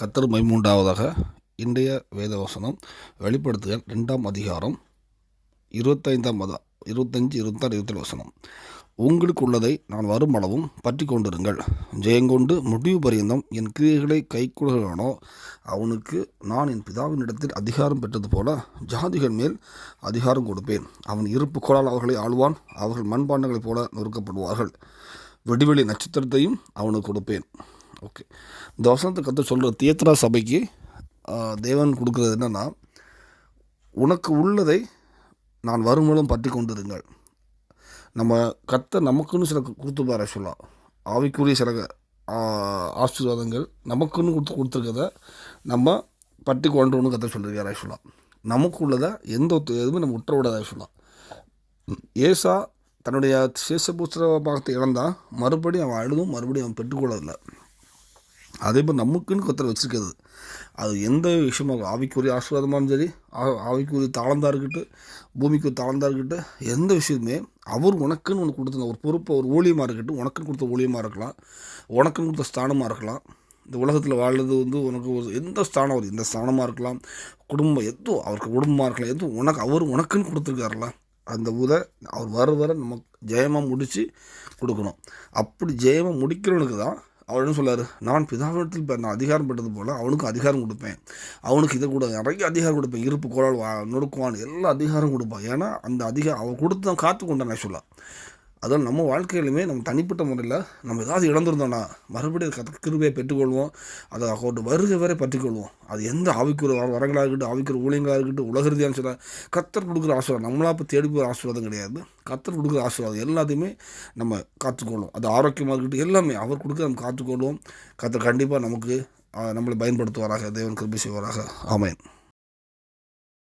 கத்தர் மைமூண்டாவதாக இன்றைய வேதவசனம் வெளிப்படுத்துதல் ரெண்டாம் அதிகாரம் இருபத்தைந்தாம் மத இருபத்தஞ்சி இருபத்தாறு இருபத்தேழு வசனம். உங்களுக்கு உள்ளதை நான் வரும் அளவும் பற்றி கொண்டிருங்கள் ஜெயங்கொண்டு முடிவு பரியந்தம் என் கிரியைகளை கைக்குள்ளானோ அவனுக்கு நான் என் பிதாவின் இடத்தில் அதிகாரம் பெற்றது போல ஜாதிகள் மேல் அதிகாரம் கொடுப்பேன். அவன் இருப்பு கோளால் அவர்களை ஆழ்வான் அவர்கள் மண்பாண்டங்களைப் போல நொறுக்கப்படுவார்கள். வெடிவெளி நட்சத்திரத்தையும் அவனுக்கு கொடுப்பேன். ஓகே இந்த வசனத்தை கற்று சொல்கிற தியேத்ரா சபைக்கு தேவன் கொடுக்குறது என்னென்னா உனக்கு உள்ளதை நான் வருமூலம் பற்றி கொண்டிருங்கள். நம்ம கத்த நமக்குன்னு சில கொடுத்துப்பார் சொல்லலாம் ஆவிக்குரிய சில ஆசீர்வாதங்கள் நமக்குன்னு கொடுத்து கொடுத்துருக்கத நம்ம பற்றி கொண்டோன்னு கத்த சொல்லியிருக்கார் ஆக்சுவலாக நமக்கு உள்ளதை எந்த எதுவுமே நம்ம விட்டுற விடாத ஆக்சுவலாக ஏசா தன்னுடைய சேஷபூத்திர பாகத்தை இழந்தால் மறுபடியும் அவன் அழுதும் மறுபடியும் அவன் பெற்றுக்கொள்ளதில்லை அதே மாதிரி நமக்குன்னு கத்தர் வச்சுருக்கிறது. அது எந்த விஷயமாக ஆவிக்குரிய ஆசீர்வாதமாகவும் சரி ஆவிக்குரிய தாளந்தாக இருக்கட்டும் பூமிக்கு தாளந்தாக இருக்கட்டும் எந்த விஷயமே அவர் உனக்குன்னு ஒன்று கொடுத்த ஒரு பொறுப்பை ஒரு ஊழியமாக இருக்கட்டும் உனக்குன்னு கொடுத்த ஊழியமாக இருக்கலாம் உனக்குன்னு கொடுத்த ஸ்தானமாக இருக்கலாம். இந்த உலகத்தில் வாழ்றது வந்து உனக்கு ஒரு எந்த ஸ்தானம் ஒரு எந்த ஸ்தானமாக இருக்கலாம் குடும்பம் எதுவும் அவருக்கு குடும்பமாக இருக்கலாம் எதுவும் உனக்கு அவர் உனக்குன்னு கொடுத்துருக்காருல அந்த உதை அவர் வர வர நமக்கு ஜெயமாக முடித்து கொடுக்கணும். அப்படி ஜெயமாக முடிக்கிறவனுக்கு தான் அவர் என்ன சொல்லார் நான் பிதாவிடத்தில் இப்போ நான் அதிகாரம் பெற்றது போல் அவனுக்கும் அதிகாரம் கொடுப்பேன். அவனுக்கு இதை கூட நிறைய அதிகாரம் கொடுப்பேன். இருப்பு குரல் நொடுக்குவான் எல்லா அதிகாரம் கொடுப்பான். ஏன்னா அந்த அதிகாரம் அவன் கொடுத்து தான் காத்து கொண்டான் ஆக்சுவலாக அதான் நம்ம வாழ்க்கையிலுமே நம்ம தனிப்பட்ட முறையில் நம்ம ஏதாவது இழந்திருந்தோம்னா மறுபடியும் கத்த கிருபையை பெற்றுக்கொள்வோம். அதை அவர்கிட்ட வருகை வரை பற்றிக்கொள்வோம். அது எந்த ஆவிக்குற வரங்களாக இருக்கட்டும் ஆவிக்குற ஊழியங்களாக இருக்கட்டும் உலகருதியான சொல்ல கத்தர் கொடுக்குற ஆசீர்வாதம் நம்மளா இப்போ தேடி போகிற ஆசீர்வாதம் கிடையாது. கத்தர் கொடுக்குற ஆசீர்வாதம் எல்லாத்தையுமே நம்ம காத்துக்கொள்வோம். அது ஆரோக்கியமாக இருக்கட்டும் எல்லாமே அவர் கொடுக்க நம்ம காத்துக்கொள்வோம். கத்தர் கண்டிப்பாக நமக்கு நம்மளை பயன்படுத்துவாராக தேவன் கிருபி செய்வாராக. ஆமேன்.